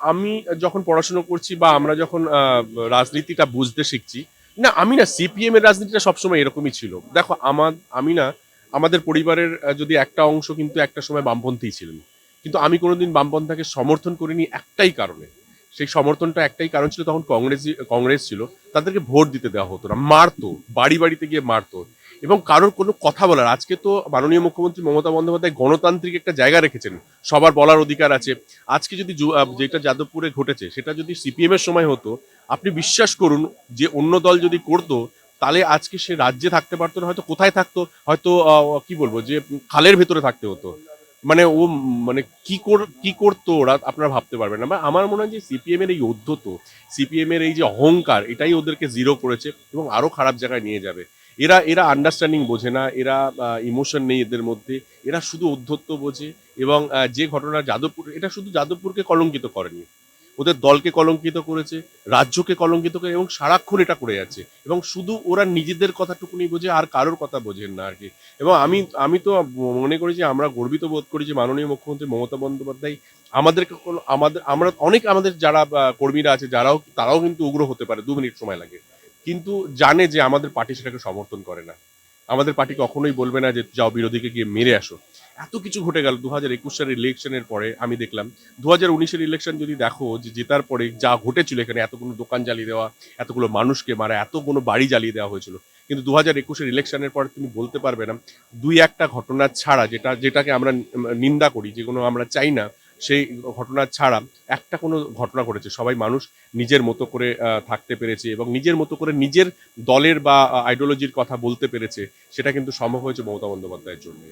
আমি যখন পড়াশোনা করছি বা আমরা যখন রাজনীতিটা বুঝতে শিখছি, না, আমি না সিপিএম এর রাজনীতিটা সবসময় এরকমই ছিল। দেখো, আমার, আমি না, আমাদের পরিবারের যদি একটা অংশ কিন্তু একটা সময় বামপন্থী ছিলেন। কিন্তু আমি কোনোদিন বামপন্থাকে সমর্থন করিনি একটাই কারণে। সেই সমর্থনটা একটাই কারণ ছিল, তখন কংগ্রেস কংগ্রেস ছিল, তাদেরকে ভোট দিতে দেওয়া হতো না। মারতো, বাড়ি বাড়িতে গিয়ে মারতো। এবং কারোর কোনো কথা বলার আজকে তো মাননীয় মুখ্যমন্ত্রী মমতা বন্দ্যোপাধ্যায় গণতান্ত্রিক একটা জায়গা রেখেছেন। সবার বলার অধিকার আছে। আজকে যদি যেটা যাদবপুরে ঘটেছে, সেটা যদি সিপিএম এর সময় হতো, আপনি বিশ্বাস করুন যে অন্য দল যদি করতো, তাহলে আজকে সে রাজ্যে থাকতে পারতো না, হয়তো কোথায় থাকতো, হয়তো কি বলব, যে খালের ভেতরে থাকতে হতো। মানে ও মানে কি কর, কি করতো ওরা, আপনারা ভাবতে পারবেন না। আমার মনে হয় যে সিপিএম এর এই অধ্যত সিপিএম এর এই যে অহংকার, এটাই ওদেরকে জিরো করেছে এবং আরও খারাপ জায়গায় নিয়ে যাবে। এরা এরা আন্ডারস্ট্যান্ডিং বোঝে না, এরা ইমোশন নেই এদের মধ্যে, এরা শুধু অধ্যত্ব বোঝে এবং যে ঘটনা যাদবপুর, এটা শুধু যাদবপুরকে কলঙ্কিত করেনি। ওদের দলকে কলঙ্কিত করেছে, রাজ্যকে কলঙ্কিত করে এবং সারাক্ষণ এটা করে যাচ্ছে এবং শুধু ওরা নিজেদের কথাটুকুনি বোঝে আর কারোর কথা বোঝেন না আর কি এবং আমি আমি তো মনে করি যে আমরা গর্বিত বোধ করি যে মাননীয় মুখ্যমন্ত্রী মমতা বন্দ্যোপাধ্যায় আমাদেরকে আমাদের, আমরা অনেক আমাদের যারা কর্মীরা আছে, যারাও, তারাও কিন্তু উগ্র হতে পারে, দু মিনিট সময় লাগে। কিন্তু জানে যে আমাদের পার্টি সেটাকে সমর্থন করে না। আমাদের পার্টি কখনোই বলবে না যে, যাও বিরোধীকে গিয়ে মেরে আসো। এত কিছু ঘটে গেল। দু হাজার একুশ সালের ইলেকশনের পরে আমি দেখলাম দু হাজার উনিশের ইলেকশন যদি দেখো, যে জেতার পরে যা ঘটেছিল এখানে, এতগুলো দোকান জ্বালিয়ে দেওয়া, এতগুলো মানুষকে মারা, এতগুলো বাড়ি জ্বালিয়ে দেওয়া হয়েছিল। কিন্তু দু হাজার একুশের ইলেকশনের পরে তুমি বলতে পারবে না, দুই একটা ঘটনা ছাড়া, যেটা, যেটাকে আমরা নিন্দা করি, যেগুলো আমরা চাই না সেই ঘটনা ছাড়া একটা কোনো ঘটনা ঘটেছে। সবাই মানুষ নিজের মতো করে থাকতে পেরেছে এবং নিজের মতো করে নিজের দলের বা আইডিওলজির কথা বলতে পেরেছে, সেটা কিন্তু সম্ভব হয়েছে মমতা বন্দ্যোপাধ্যায়ের জন্য